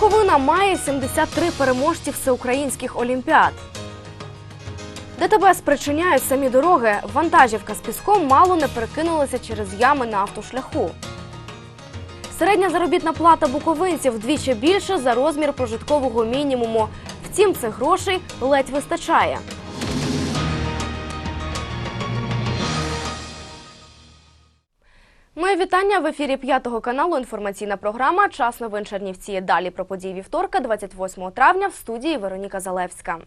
Буковина має 73 переможці всеукраїнських олімпіад. ДТБ спричиняють самі дороги. Вантажівка з піском мало не перекинулася через ями на автошляху. Середня заробітна плата буковинців вдвічі більше за розмір прожиткового мінімуму. Втім, цих грошей ледь вистачає. Вітання в ефірі п'ятого каналу. Інформаційна програма Час новин Чернівці. Далі про події вівторка, 28 травня, в студії Вероніка Залевська.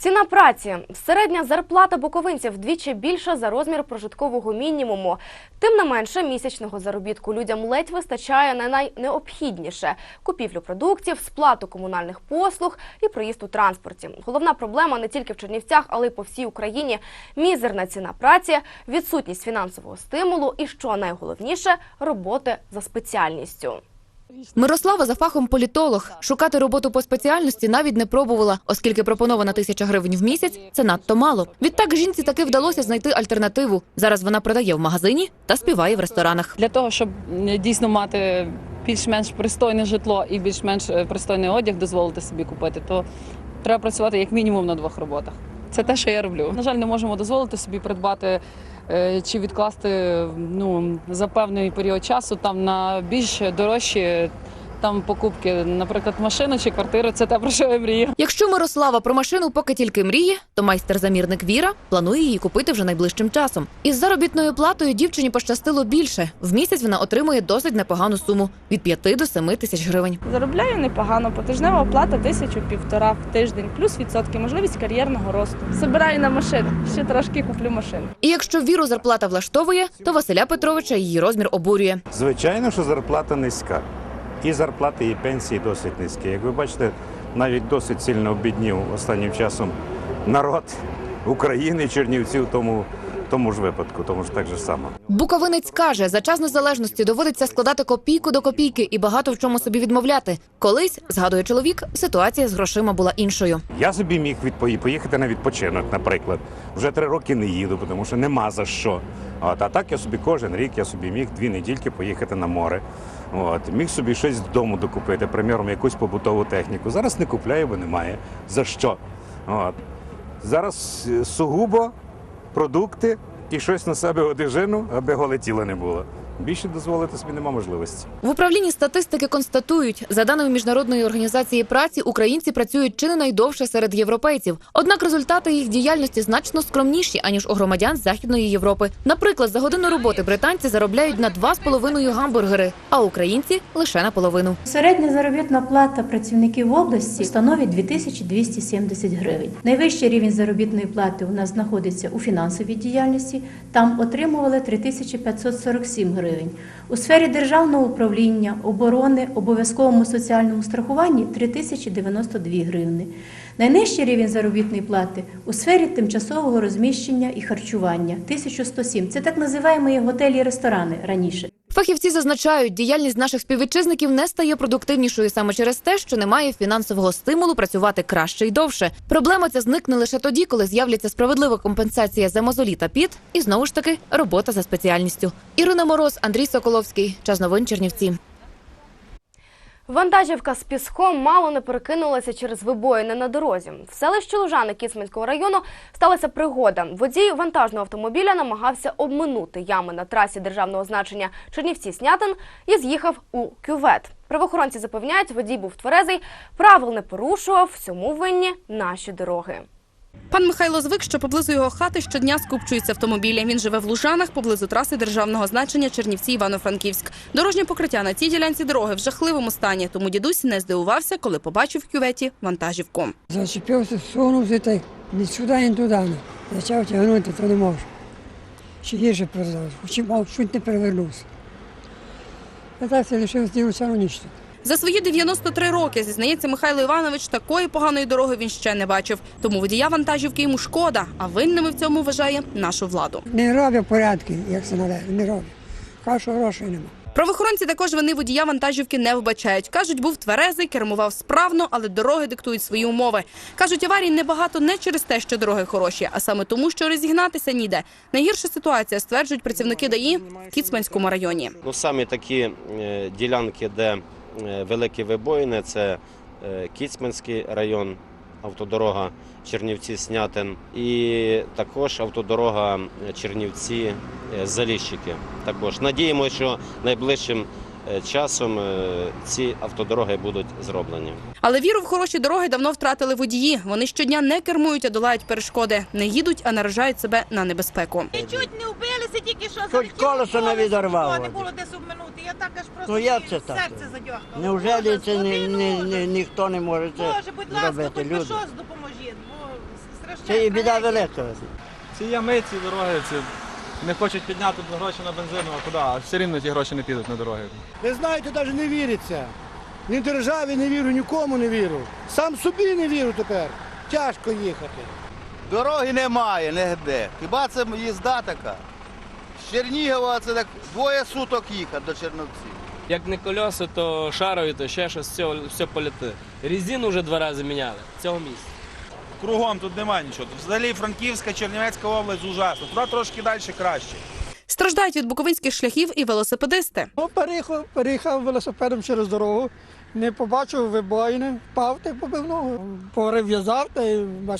Ціна праці середня зарплата буковинців вдвічі більша за розмір прожиткового мінімуму. Тим не менше, місячного заробітку людям ледь вистачає на найнеобхідніше купівлю продуктів, сплату комунальних послуг і проїзд у транспорті. Головна проблема не тільки в Чернівцях, але й по всій Україні. Мізерна ціна праці, відсутність фінансового стимулу і, що найголовніше, роботи за спеціальністю. Мирослава за фахом політолог. Шукати роботу по спеціальності навіть не пробувала, оскільки пропонована тисяча гривень в місяць це надто мало. Відтак жінці таки вдалося знайти альтернативу. Зараз вона продає в магазині та співає в ресторанах. Для того, щоб е, дійсно мати більш-менш пристойне житло і більш-менш е, пристойний одяг дозволити собі купити, то треба працювати як мінімум на двох роботах. Це те, що я роблю. На жаль, не можемо дозволити собі придбати чи відкласти ну, за певний період часу там на більш дорожчі там покупки, наприклад, машини чи квартири. Це те, про що я мрію. Якщо Мирослава про машину поки тільки мріє, то майстер-замірник Віра планує її купити вже найближчим часом. Із заробітною платою дівчині пощастило більше. В місяць вона отримує досить непогану суму від 5 до 7 тисяч гривень. Заробляю непогано. Потижнева оплата тисячу півтора в тиждень, плюс відсотки, можливість кар'єрного росту. Собираю на машину. Ще трошки куплю машину. І якщо віру зарплата влаштовує, то Василя Петровича її розмір обурює. Звичайно, що зарплата низька. І зарплати, і пенсії досить низькі. Як ви бачите, навіть досить сильно обіднів останнім часом народ України, Чернівців, тому, тому ж випадку, тому ж так же само. Буковинець каже, за час незалежності доводиться складати копійку до копійки і багато в чому собі відмовляти. Колись, згадує чоловік, ситуація з грошима була іншою. Я собі міг відпої- поїхати на відпочинок, наприклад. Вже три роки не їду, тому що нема за що. От, а так я собі кожен рік я собі міг дві недільки поїхати на море. От, міг собі щось вдома докупити, приміром, якусь побутову техніку. Зараз не купляю, бо немає. За що? От. Зараз е, сугубо продукти і щось на себе одежину, аби голе тіло не було. Більше дозволити собі нема можливості. В управлінні статистики констатують, за даними міжнародної організації праці, українці працюють чи не найдовше серед європейців. Однак результати їх діяльності значно скромніші аніж у громадян західної Європи. Наприклад, за годину роботи британці заробляють на 2,5 гамбургери, а українці лише на половину. Середня заробітна плата працівників області становить 2270 гривень. Найвищий рівень заробітної плати у нас знаходиться у фінансовій діяльності. Там отримували 3547 гривень. У сфері державного управління, оборони, обов'язковому соціальному страхуванні 3092 гривни. Найнижчий рівень заробітної плати у сфері тимчасового розміщення і харчування 1107. Це так називаємо готелі і ресторани раніше. Фахівці зазначають, діяльність наших співвітчизників не стає продуктивнішою саме через те, що немає фінансового стимулу працювати краще і довше. Проблема ця зникне лише тоді, коли з'являться справедлива компенсація за мозолі та піт, і знову ж таки робота за спеціальністю. Ірина Мороз, Андрій Соколовський. Час новин Чернівці. Вантажівка з піском мало не перекинулася через вибоїни на дорозі. В селищі Лужани Кіцманського району сталася пригода. Водій вантажного автомобіля намагався обминути ями на трасі державного значення Чернівці-Снятин і з'їхав у кювет. Правоохоронці запевняють, водій був тверезий, правил не порушував, всьому винні наші дороги. Пан Михайло звик, що поблизу його хати щодня скупчуються автомобілі. Він живе в Лужанах поблизу траси державного значення Чернівці Івано-Франківськ. Дорожнє покриття на цій ділянці дороги в жахливому стані, тому дідусь не здивувався, коли побачив в кюветі вантажівку. Зачепився, сунувся та ні сюди, ні туди. Почав тягнути, то не можу. Ще гірше продав, хоч мав чуть не перевернувся. Це лишив з цілу ніч тут. За свої 93 роки, зізнається Михайло Іванович, такої поганої дороги він ще не бачив. Тому водія вантажівки йому шкода, а винними в цьому вважає нашу владу. Не роблять порядки, як це належить, не роблять. Кажуть, грошей нема. Правоохоронці також вини водія вантажівки не вбачають. Кажуть, був тверезий, кермував справно, але дороги диктують свої умови. Кажуть, аварій небагато не через те, що дороги хороші, а саме тому, що розігнатися ніде. Найгірша ситуація, стверджують працівники ДАІ в Кіцманському районі. Ну, саме такі е, ділянки, де великі вибоїни це е, Кіцманський район, автодорога Чернівці-Снятин і також автодорога Чернівці-Заліщики. Також надіємося, що найближчим е, часом е, ці автодороги будуть зроблені. Але віру в хороші дороги давно втратили водії. Вони щодня не кермують, а долають перешкоди. Не їдуть, а наражають себе на небезпеку. Чуть не вбилися, тільки що Хоч колесо не відірвало. Не було десь обминути. Я так аж просто Ну, як це так? серце задьохкало. Неужели Боже, це ні, ні, ні, ніхто не може це Боже, будь ласка, зробити? хоч щось допоможіть, бо страшне. Це і біда велика. Ці ями, ці дороги, ці не хочуть підняти гроші на бензину, а куди? А все рівно ті гроші не підуть на дороги. Ви знаєте, навіть не віриться. Ні державі не вірю, нікому не вірю. Сам собі не вірю тепер. Тяжко їхати. Дороги немає, нігде. Хіба це їзда така? З Чернігова це так двоє суток їхати до Черновців. Як не колеса, то шарові, то ще щось, все, все політи. Резину вже два рази міняли в цьому місці. Кругом тут немає нічого. Взагалі Франківська, Чернівецька область ужасна. Туди трошки далі краще. Страждають від буковинських шляхів і велосипедисти. Ну, переїхав, переїхав велосипедом через дорогу, не побачив вибоїни, впав та й побив ногу. Порив'язав та й. В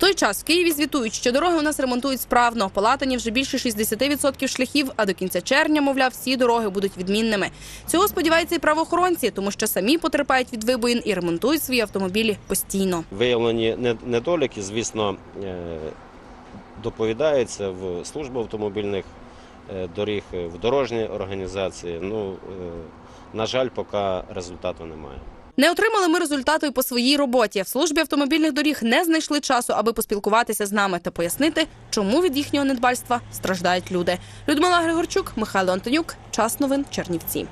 той час в Києві звітують, що дороги у нас ремонтують справно. Полатані вже більше 60% шляхів, а до кінця червня, мовляв, всі дороги будуть відмінними. Цього сподіваються і правоохоронці, тому що самі потерпають від вибоїн і ремонтують свої автомобілі постійно. Виявлені не- недоліки, звісно, е, доповідаються в службу автомобільних е, доріг, в дорожній організації. Ну, е, на жаль, поки результату немає. Не отримали ми результату по своїй роботі. В службі автомобільних доріг не знайшли часу, аби поспілкуватися з нами та пояснити, чому від їхнього недбальства страждають люди. Людмила Григорчук, Михайло Антонюк. Час новин Чернівці.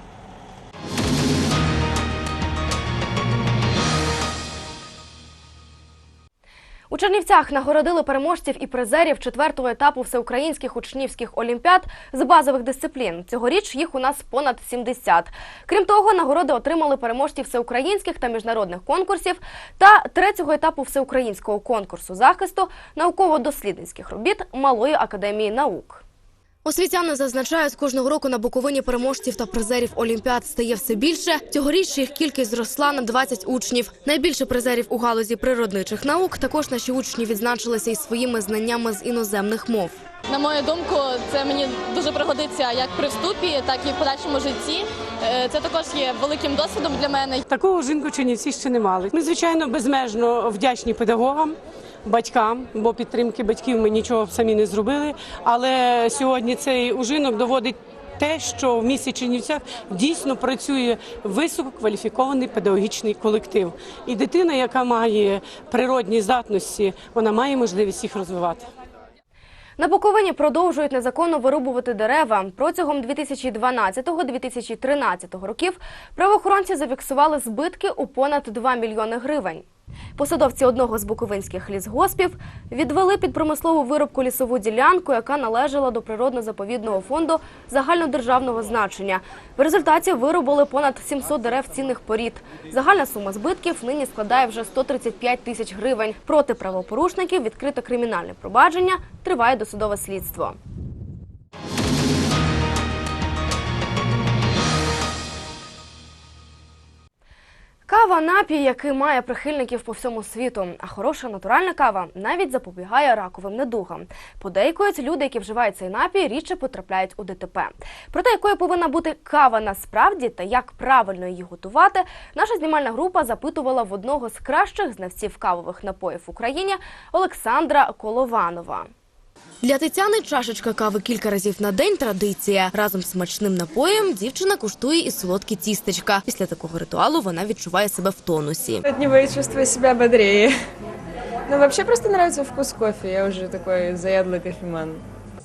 У Чернівцях нагородили переможців і призерів четвертого етапу всеукраїнських учнівських олімпіад з базових дисциплін. Цьогоріч їх у нас понад 70. Крім того, нагороди отримали переможці всеукраїнських та міжнародних конкурсів та третього етапу всеукраїнського конкурсу захисту науково-дослідницьких робіт Малої академії наук. Освітяни зазначають, кожного року на Буковині переможців та призерів Олімпіад стає все більше. Цьогоріч їх кількість зросла на 20 учнів. Найбільше призерів у галузі природничих наук також наші учні відзначилися із своїми знаннями з іноземних мов. На мою думку, це мені дуже пригодиться як при вступі, так і в подальшому житті. Е, Це також є великим досвідом для мене. Такого жінку Чернівці ще не мали. Ми, звичайно, безмежно вдячні педагогам, батькам, бо підтримки батьків ми нічого самі не зробили. Але сьогодні цей ужинок доводить. Те, що в місті Чернівцях дійсно працює висококваліфікований педагогічний колектив, і дитина, яка має природні здатності, вона має можливість їх розвивати. На Буковині продовжують незаконно вирубувати дерева. Протягом 2012-2013 років правоохоронці зафіксували збитки у понад 2 мільйони гривень. Посадовці одного з буковинських лісгоспів відвели під промислову виробку лісову ділянку, яка належала до природно-заповідного фонду загальнодержавного значення. В результаті вирубали понад 700 дерев цінних порід. Загальна сума збитків нині складає вже 135 тисяч гривень. Проти правопорушників відкрито кримінальне провадження, триває досудове слідство. Кава напій, який має прихильників по всьому світу. А хороша натуральна кава навіть запобігає раковим недугам. Подейкують, люди, які вживають цей напій, рідше потрапляють у ДТП. Проте, якою повинна бути кава насправді та як правильно її готувати, наша знімальна група запитувала в одного з кращих знавців кавових напоїв в Україні Олександра Колованова. Для Тетяни чашечка кави кілька разів на день традиція. Разом з смачним напоєм дівчина куштує і солодкі тістечка. Після такого ритуалу вона відчуває себе в тонусі. От него я чувствую себя бодрее. Ну, вообще просто нравится вкус кофе. Я уже такой заядлый кофеман.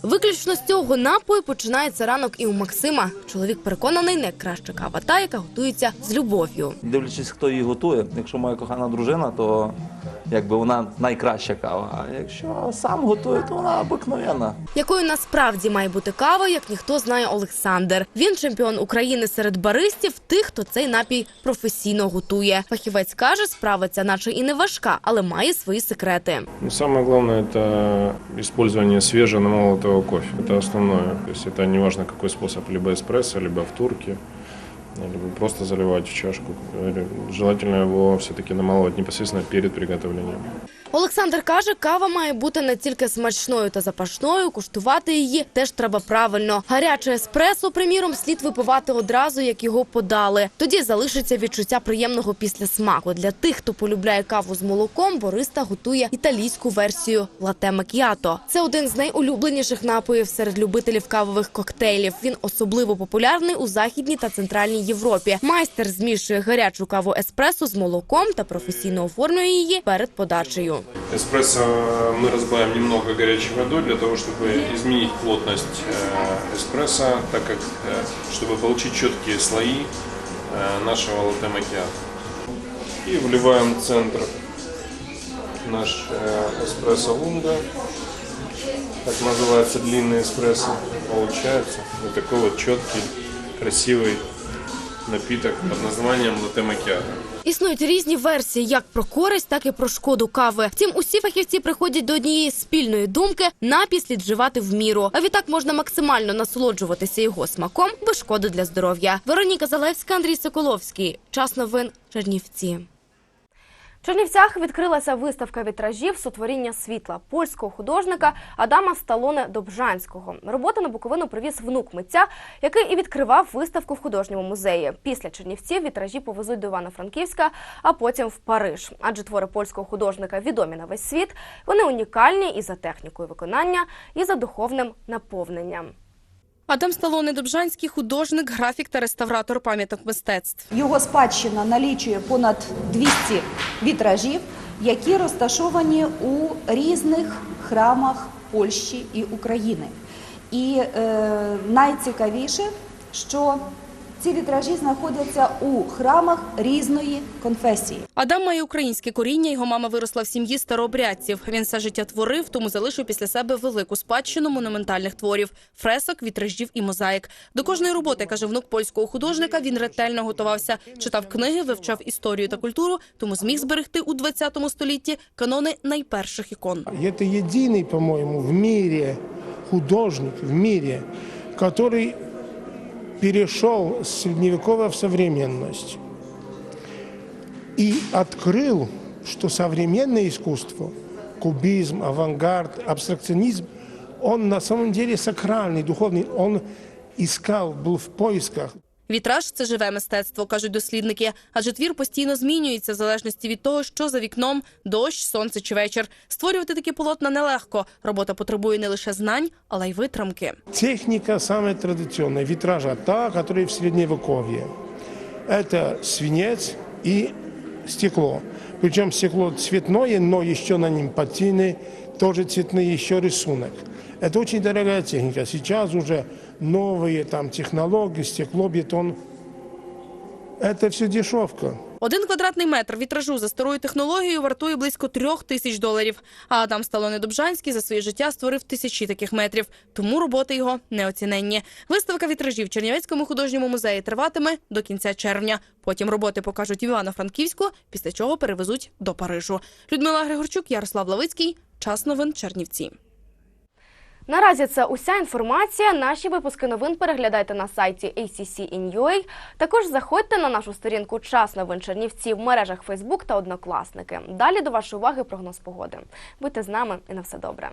Виключно з цього напою починається ранок і у Максима. Чоловік переконаний, найкраща кава та, яка готується з любов'ю. Дивлячись, хто її готує. Якщо моя кохана дружина, то якби вона найкраща кава. А якщо сам готує, то вона обикновена. Якою насправді має бути кава, як ніхто знає Олександр. Він чемпіон України серед баристів, тих, хто цей напій професійно готує. Фахівець каже, справа ця наче і не важка, але має свої секрети. Ну, самое главное это использование свеженамолотого кофе. Это основное. То есть это не важно какой способ, либо эспрессо, либо в турке. либо просто заливать в чашку. Желательно его все-таки намалывать непосредственно перед приготовлением. Олександр каже, кава має бути не тільки смачною та запашною, куштувати її теж треба правильно. Гаряче еспресо, приміром, слід випивати одразу, як його подали. Тоді залишиться відчуття приємного післясмаку. Для тих, хто полюбляє каву з молоком, Бориста готує італійську версію лате макіато. Це один з найулюбленіших напоїв серед любителів кавових коктейлів. Він особливо популярний у західній та центральній Європі. Майстер змішує гарячу каву еспресо з молоком та професійно оформлює її перед подачею. Эспрессо мы разбавим немного горячей водой для того, чтобы изменить плотность э, эспрессо, так как, э, чтобы получить четкие слои э, нашего латте макиато. И вливаем в центр наш э, эспрессо лунга, так называется длинный эспрессо. Получается вот такой вот четкий, красивый напиток під названням лате макіато. Існують різні версії як про користь, так і про шкоду кави. Втім, усі фахівці приходять до однієї спільної думки напій слід вживати в міру. А відтак можна максимально насолоджуватися його смаком без шкоди для здоров'я. Вероніка Залевська, Андрій Соколовський. Час новин Чернівці. Чернівцях відкрилася виставка вітражів сотворіння світла польського художника Адама Сталоне Добжанського. Роботи на Буковину привіз внук митця, який і відкривав виставку в художньому музеї. Після Чернівців вітражі повезуть до Івано-Франківська, а потім в Париж. Адже твори польського художника відомі на весь світ. Вони унікальні і за технікою виконання, і за духовним наповненням. Адам Сталоне Добжанський художник, графік та реставратор пам'яток мистецтв. Його спадщина налічує понад 200 вітражів, які розташовані у різних храмах Польщі і України. І е, найцікавіше, що ці вітражі знаходяться у храмах різної конфесії. Адам має українське коріння. Його мама виросла в сім'ї старообрядців. Він все життя творив, тому залишив після себе велику спадщину монументальних творів, фресок, вітражів і мозаїк. До кожної роботи, каже внук польського художника, він ретельно готувався, читав книги, вивчав історію та культуру, тому зміг зберегти у 20 столітті канони найперших ікон. И Это единый, по-моему, в мире художник, в мире, который перешел с средневековья в современность и открыл, что современное искусство, кубизм, авангард, абстракционизм, он на самом деле сакральный, духовный, он искал, был в поисках. Вітраж це живе мистецтво, кажуть дослідники. Адже твір постійно змінюється в залежності від того, що за вікном дощ, сонце чи вечір. Створювати такі полотна нелегко. Робота потребує не лише знань, але й витримки. Техника самая традиционная, витража, та, которая в средневековье. Это свинец и стекло. Причем стекло цветное, но еще на нем патины, тоже цветные, еще рисунок. Это очень дорогая техника. Сейчас уже новые там технологии, стекло, бетон. Это все дешевка. Один квадратний метр вітражу за старою технологією вартує близько трьох тисяч доларів. А Адам Сталоне Добжанський за своє життя створив тисячі таких метрів. Тому роботи його неоціненні. Виставка вітражів в Чернівецькому художньому музеї триватиме до кінця червня. Потім роботи покажуть в Івано-Франківську, після чого перевезуть до Парижу. Людмила Григорчук, Ярослав Лавицький. Час новин Чернівці. Наразі це уся інформація. Наші випуски новин переглядайте на сайті ACC.in.ua. Також заходьте на нашу сторінку Час новин Чернівці в мережах Facebook та Однокласники. Далі до вашої уваги прогноз погоди. Будьте з нами і на все добре.